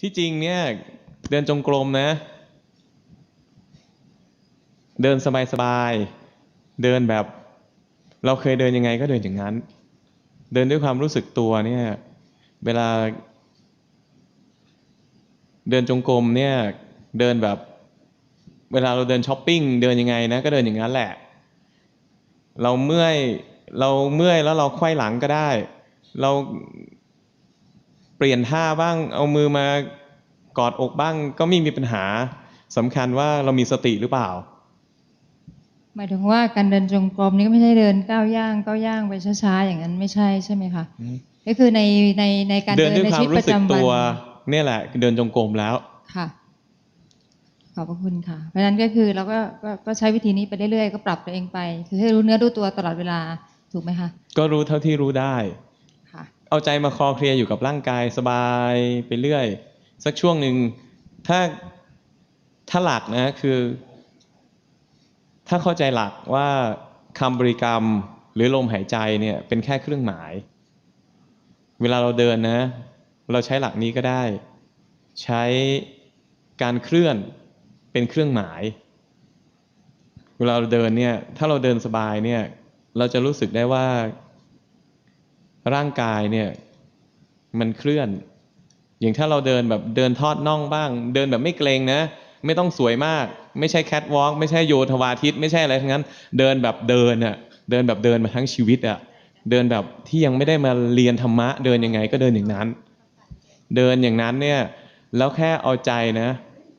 ที่จริงเนี่ยเดินจงกรมนะ เดินสบายๆเดินแบบ เราเคยเดินยังไงก็เดินอย่างนั้น เดินด้วยความรู้สึกตัวเนี่ยเวลา เดินจงกรมเนี่ยเดินแบบ เวลาเราเดินช้อปปิ้งเดินยังไงนะก็เดินอย่างนั้นแหละ เราเมื่อยเราเมื่อยแล้วเราไขว้หลังก็ได้ เรา เปลี่ยนท่าบ้าง เอามือมากอดอกบ้าง ก็ไม่มีปัญหาสำคัญว่าเรามีสติหรือเปล่า หมายถึงว่าการเดินจงกรมนี่ก็ไม่ใช่เดินก้าวย่างก้าวย่างไปช้าๆอย่างนั้นไม่ใช่ใช่ไหมคะอืมก็คือในในในการเดิเดินนด้วยในควาชีมวิตปรู้ระสึกจำวัตัวนเนี่ยแหละ เดินจงกรมแล้วค่ะขอบพระคุณค่ะ เพราะฉะนั้นก็คือเราก็ก็ก็ใช้วิธีนี้ไปเรื่อยๆก็ปรับตัวเองไป คือให้รู้เนื้อรู้ตัวตลอดเวลาถูกไหมคะก็รู้เท่าที่รู้ได้ค่ะ เอาใจมาคลอเคลียอยู่กับร่างกายสบายไปเรื่อย สักช่วงหนึ่งถ้าถ้าหลักนะคือ ถ้าเข้าใจหลักว่าคำบริกรรมหรือลมหายใจเนี่ยเป็นแค่เครื่องหมาย เวลาเราเดินนะ เราใช้หลักนี้ก็ได้ ใช้การเคลื่อนเป็นเครื่องหมาย เวลาเราเดินเนี่ยถ้าเราเดินสบายเนี่ยเราจะรู้สึกได้ว่า ร่างกายเนี่ยมันเคลื่อน อย่างถ้าเราเดินแบบเดินทอดน่องบ้าง เดินแบบไม่เกรงนะ ไม่ต้องสวยมาก ไม่ใช่แคทวอล์กไม่ใช่โยธวาทิตไม่ใช่อะไรทั้งนั้น เดินแบบเดินอะเดินแบบเดินมาทั้งชีวิตอะเดินแบบที่ยังไม่ได้มาเรียนธรรมะ เดินยังไงก็เดินอย่างนั้น เดินอย่างนั้นเนี่ยแล้วแค่เอาใจนะ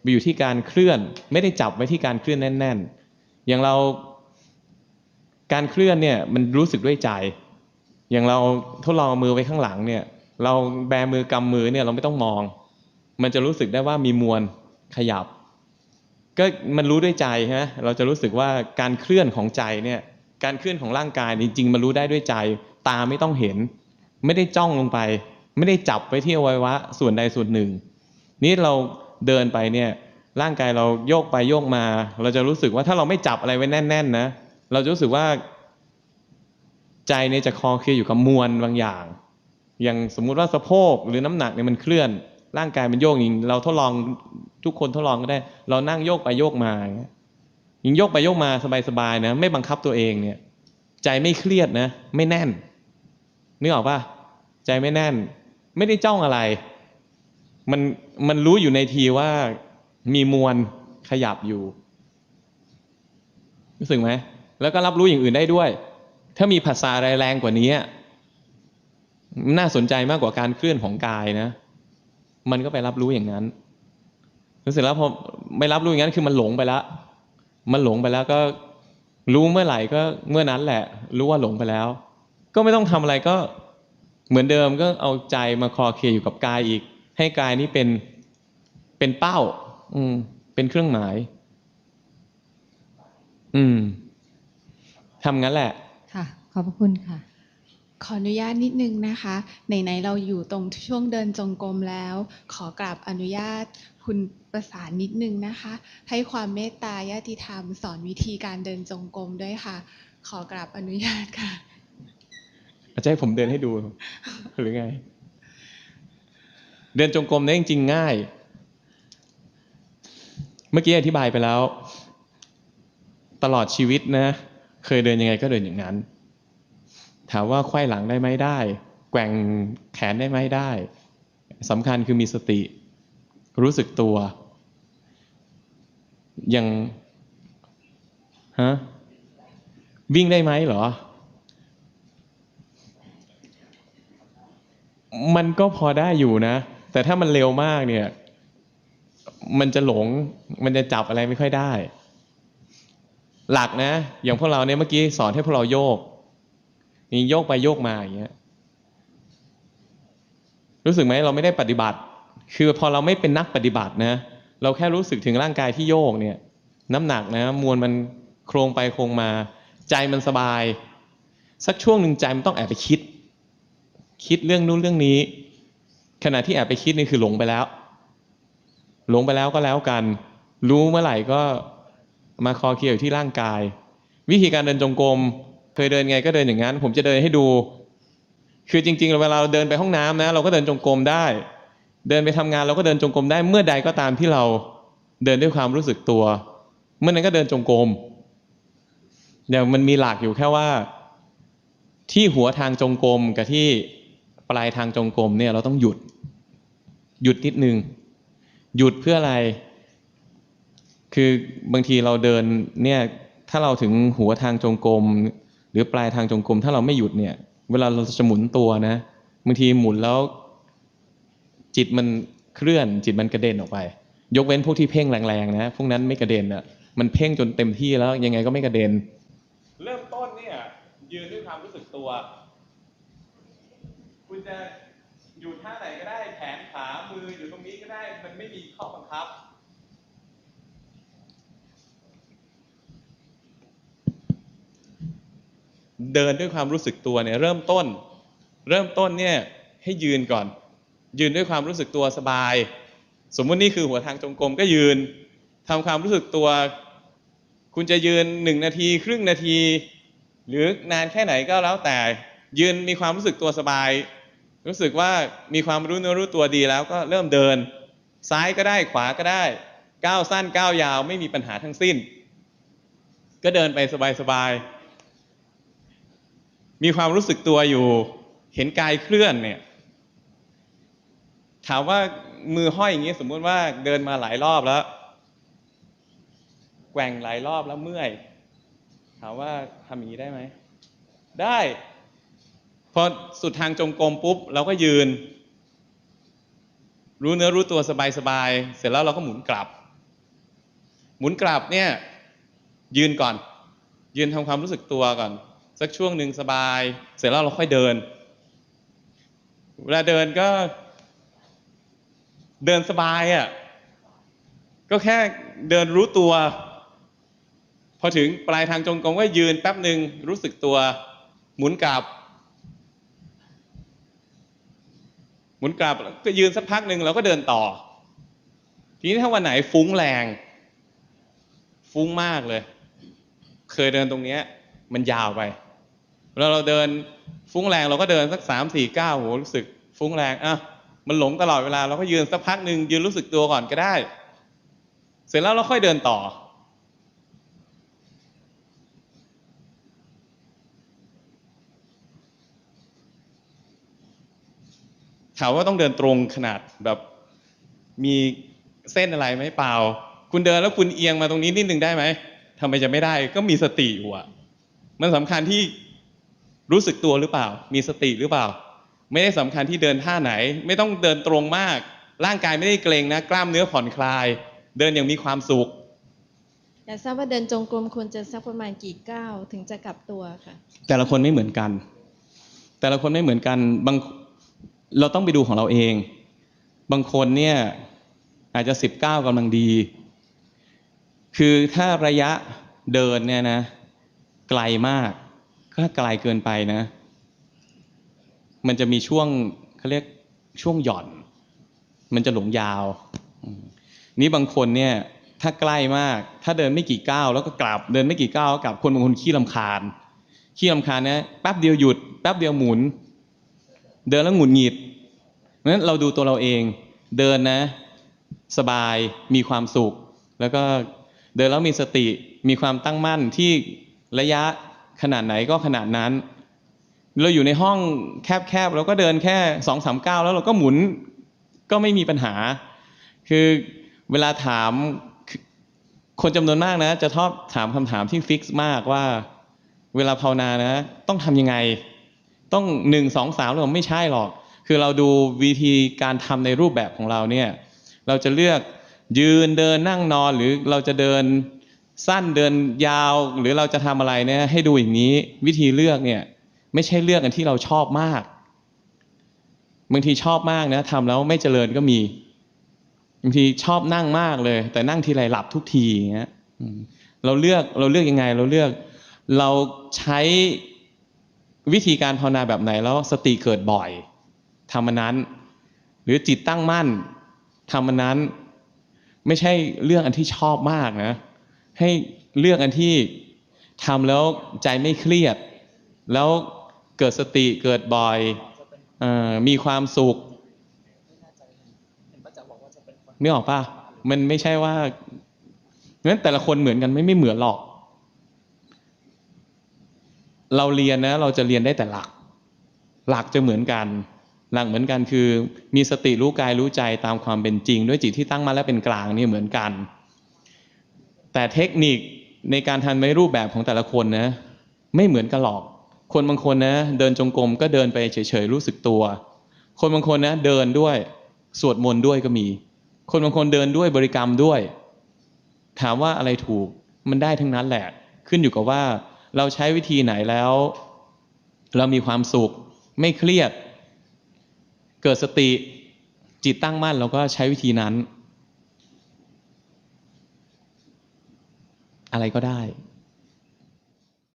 ไปอยู่ที่การเคลื่อน ไม่ได้จับไว้ที่การเคลื่อนแน่น ๆ อย่างเราการเคลื่อนเนี่ยมันรู้สึกด้วยใจ อย่างเราทดลองมือไว้ข้างหลังเนี่ย เราแบมือกำมือเนี่ยเราไม่ต้องมอง มันจะรู้สึกได้ว่ามีมวลขยับ ก็มันรู้ด้วยใจฮะเราจะรู้สึกว่าการเคลื่อนของใจเนี่ย การเคลื่อนของร่างกายจริงๆมันรู้ได้ด้วยใจ ตาไม่ต้องเห็น ไม่ได้จ้องลงไป ไม่ได้จับไว้ที่อวัยวะส่วนใดส่วนหนึ่ง นี่เราเดินไปเนี่ยร่างกายเราโยกไปโยกมา เราจะรู้สึกว่าถ้าเราไม่จับอะไรไว้แน่น ๆ นะ เราจะรู้สึกว่า ใจเนี่ยจะคลอเคลียอยู่กับมวลบางอย่าง อย่างสมมุติว่าสะโพกหรือน้ำหนักเนี่ยมันเคลื่อน ร่างกายมันโยกอย่างเราทดลองทุกคนทดลองก็ได้ เรานั่งโยกไปโยกมาอย่างเงี้ยยิงโยกไปโยกมาสบายๆนะ ไม่บังคับตัวเองเนี่ย ใจไม่เครียดนะ ไม่แน่นนึกออกปะใจไม่แน่น ไม่ได้จ้องอะไร มันมันรู้อยู่ในทีว่ามีมวลขยับอยู่รู้สึกไหมแล้วก็รับรู้อย่างอื่นได้ด้วย ถ้ามีภาษาแรงกว่านี้น่าสนใจมากกว่าการเคลื่อนของกายนะ มันก็ไปรับรู้อย่างนั้นรู้สึกแล้วพอไม่รับรู้อย่างนั้นคือมันหลงไปแล้ว มันหลงไปแล้วก็รู้เมื่อไหร่ก็เมื่อนั้นแหละ รู้ว่าหลงไปแล้ว ก็ไม่ต้องทำอะไรก็เหมือนเดิมก็เอาใจมาคอเคลียร์อยู่กับกายอีก ให้กายนี้เป็นเป็นเป้า อืม เป็นเครื่องหมาย อืมทำงั้นแหละ ค่ะ ขอบพระคุณค่ะ ขออนุญาตนิดนึงนะคะไหนๆเราอยู่ตรงช่วงเดินจงกรมแล้ว ขอกราบอนุญาตคุณประสานนิดนึงนะคะ ให้ความเมตตาญาติธรรม สอนวิธีการเดินจงกรมด้วยค่ะ ขอกราบอนุญาตค่ะอาจจะให้ผมเดินให้ดู หรือไง เดินจงกรมเนี่ยจริงๆง่าย เมื่อกี้อธิบายไปแล้ว ตลอดชีวิตนะ เคยเดินยังไงก็เดินอย่างนั้น ถามว่าไขว้หลังได้ไหมได้ แกว่งแขนได้ไหมได้สำคัญคือมีสติ รู้สึกตัวยังฮะวิ่งได้ไหมเหรอ มันก็พอได้อยู่นะ แต่ถ้ามันเร็วมากเนี่ย มันจะหลง มันจะจับอะไรไม่ค่อยได้ หลักนะ อย่างพวกเราเนี่ยเมื่อกี้สอนให้พวกเราโยกนี่โยกไปโยกมาอย่างเงี้ยรู้สึกไหมเราไม่ได้ปฏิบัติ คือพอเราไม่เป็นนักปฏิบัตินะ เราแค่รู้สึกถึงร่างกายที่โยกเนี่ย น้ำหนักนะ มวลมันโครงไปโครงมา ใจมันสบาย สักช่วงหนึ่งใจมันต้องแอบไปคิด คิดเรื่องนู้นเรื่องนี้ ขณะที่แอบไปคิดนี่คือหลงไปแล้ว หลงไปแล้วก็แล้วกัน รู้เมื่อไหร่ก็ มาคอเคลียร์อยู่ที่ร่างกาย วิธีการเดินจงกรมเคยเดินไงก็เดินอย่างนั้น ผมจะเดินให้ดู คือจริงๆเวลาเราเดินไปห้องน้ำนะ เราก็เดินจงกรมได้ เดินไปทำงานเราก็เดินจงกรมได้เมื่อใดก็ตามที่เราเดินด้วยความรู้สึกตัว เมื่อนั้นก็เดินจงกรมอย่างมันมีหลักอยู่แค่ว่า ที่หัวทางจงกรมกับที่ปลายทางจงกรมเนี่ยเราต้องหยุด หยุดนิดนึงหยุดเพื่ออะไร คือบางทีเราเดินเนี่ยถ้าเราถึงหัวทางจงกรมหรือปลายทางจงกรมถ้าเราไม่หยุดเนี่ย เวลาเราจะหมุนตัวนะบางทีหมุนแล้ว จิตมันเคลื่อนจิตมันกระเด็นออกไป ยกเว้นพวกที่เพ่งแรงๆนะพวกนั้นไม่กระเด็นอะมันเพ่งจนเต็มที่แล้ว ยังไงก็ไม่กระเด็น เริ่มต้นเนี่ยยืนด้วยความรู้สึกตัว คุณจะอยู่ท่าไหนก็ได้แขนขามืออยู่ตรงนี้ก็ได้ มันไม่มีข้อบังคับ เดินด้วยความรู้สึกตัวเนี่ยเริ่มต้น เริ่มต้นเนี่ยให้ยืนก่อน ยืนด้วยความรู้สึกตัวสบาย สมมุตินี่คือหัวทางจงกรมก็ยืนทำความรู้สึกตัว คุณจะยืนหนึ่งนาที ครึ่งนาที หรือนานแค่ไหนก็แล้วแต่ ยืนมีความรู้สึกตัวสบาย รู้สึกว่ามีความรู้เนื้อรู้ตัวดีแล้วก็เริ่มเดิน ซ้ายก็ได้ขวาก็ได้ก้าวสั้นก้าวยาวไม่มีปัญหาทั้งสิ้น ก็เดินไปสบายๆ มีความรู้สึกตัวอยู่ เห็นกายเคลื่อนเนี่ย ถามว่ามือห้อยอย่างนี้สมมุติว่าเดินมาหลายรอบแล้วแกว่งหลายรอบแล้วเมื่อย ถามว่าทำอย่างนี้ได้ไหม ได้ พอสุดทางจงกรมปุ๊บ เราก็ยืน รู้เนื้อรู้ตัวสบายๆ เสร็จแล้วเราก็หมุนกลับ หมุนกลับเนี่ย ยืนก่อน ยืนทำความรู้สึกตัวก่อน สักช่วงหนึ่งสบาย เสร็จแล้วเราค่อยเดิน เวลาเดินก็ เดินสบายอะ่ะก็แค่เดินรู้ตัว พอถึงปลายทางจงกรมก็ยืนแป๊บหนึ่งรู้สึกตัว หมุนกลับ หมุนกลับก็ยืนสักพักหนึ่งเราก็เดินต่อ ทีนี้ถ้าวันไหนฟุ้งแรง ฟุ้งมากเลย เคยเดินตรงเนี้ย มันยาวไป เวลาเราเดินฟุ้งแรงเราก็เดินสักสามสี่เก้าโหรู้สึก ฟุ้งแรงอะมันหลงตลอดเวลาเราก็ยืนสักพักหนึ่งยืนรู้สึกตัวก่อนก็ได้ เสร็จแล้วเราค่อยเดินต่อ ถามว่าต้องเดินตรงขนาดแบบมีเส้นอะไรไหมเปล่า คุณเดินแล้วคุณเอียงมาตรงนี้นิดนึงได้ไหมทำไมจะไม่ได้ก็มีสติอยู่อะมันสำคัญที่ รู้สึกตัวหรือเปล่า มีสติหรือเปล่า ไม่ได้สำคัญที่เดินท่าไหน ไม่ต้องเดินตรงมาก ร่างกายไม่ได้เกร็งนะ กล้ามเนื้อผ่อนคลาย เดินอย่างมีความสุขอยากทราบว่าเดินจงกรมควรจะสักประมาณกี่ก้าวถึงจะกลับตัวค่ะแต่ละคนไม่เหมือนกัน แต่ละคนไม่เหมือนกันบางเราต้องไปดูของเราเอง บางคนเนี่ยอาจจะสิบเก้ากำลังดี คือถ้าระยะเดินเนี่ยนะไกลมาก ก็ไกลเกินไปนะ มันจะมีช่วงเขาเรียกช่วงหย่อน มันจะหลงยาว นี่บางคนเนี่ยถ้าใกล้มาก ถ้าเดินไม่กี่ก้าวแล้วก็กลับ เดินไม่กี่ก้าวก็กลับ คนบางคนขี้ลำคาญ ขี้ลำคาญนะแป๊บเดียวหยุด แป๊บเดียวหมุน เดินแล้วหงุดหงิดเพราะฉะนั้นเราดูตัวเราเอง เดินนะ สบาย มีความสุข แล้วก็เดินแล้วมีสติ มีความตั้งมั่นที่ระยะ ขนาดไหนก็ขนาดนั้น เราอยู่ในห้องแคบๆเราก็เดินแค่สองสามก้าวแล้วเราก็หมุนก็ไม่มีปัญหา คือเวลาถามคนจำนวนมากนะ จะชอบถามคำถามที่ฟิกซ์มากว่า เวลาภาวนานะ ต้องทำยังไง ต้องหนึ่งสองสามหรือไม่ใช่หรอก คือเราดูวิธีการทำในรูปแบบของเราเนี่ย เราจะเลือกยืนเดินนั่งนอนหรือเราจะเดิน สั้นเดินยาวหรือเราจะทำอะไรเนี่ยให้ดูอย่างนี้วิธีเลือกเนี่ย ไม่ใช่เลือกกันที่เราชอบมากบางทีชอบมากนะทำแล้วไม่เจริญก็มีบางทีชอบนั่งมากเลย แต่นั่งทีไรหลับทุกทีอย่างเงี้ยเราเลือกเราเลือกยังไง เราเลือก เราใช้วิธีการภาวนาแบบไหนแล้วสติเกิดบ่อยทำมันนั้น หรือจิตตั้งมั่นทำมันนั้น ไม่ใช่เรื่องอันที่ชอบมากนะ ให้เลือกอันที่ทำแล้วใจไม่เครียด แล้วเกิดสติเกิดบ่อยอมีความสุขไม่ออกป่ะมันไม่ใช่ว่างั้นแต่ละคนเหมือนกันไม่ไม่เหมือนหรอก เราเรียนนะ เราจะเรียนได้แต่หลัก หลักจะเหมือนกัน หลักเหมือนกันคือ มีสติรู้กายรู้ใจตามความเป็นจริง ด้วยจิตที่ตั้งมาแล้วเป็นกลางนี่เหมือนกัน แต่เทคนิคในการทำในรูปแบบของแต่ละคนนะไม่เหมือนกันหรอก คนบางคนนะเดินจงกรมก็เดินไปเฉยๆรู้สึกตัว คนบางคนนะเดินด้วยสวดมนต์ด้วยก็มี คนบางคนเดินด้วยบริกรรมด้วย ถามว่าอะไรถูกมันได้ทั้งนั้นแหละ ขึ้นอยู่กับว่าเราใช้วิธีไหนแล้ว เรามีความสุข ไม่เครียด เกิดสติจิตตั้งมั่นเราก็ใช้วิธีนั้น อะไรก็ได้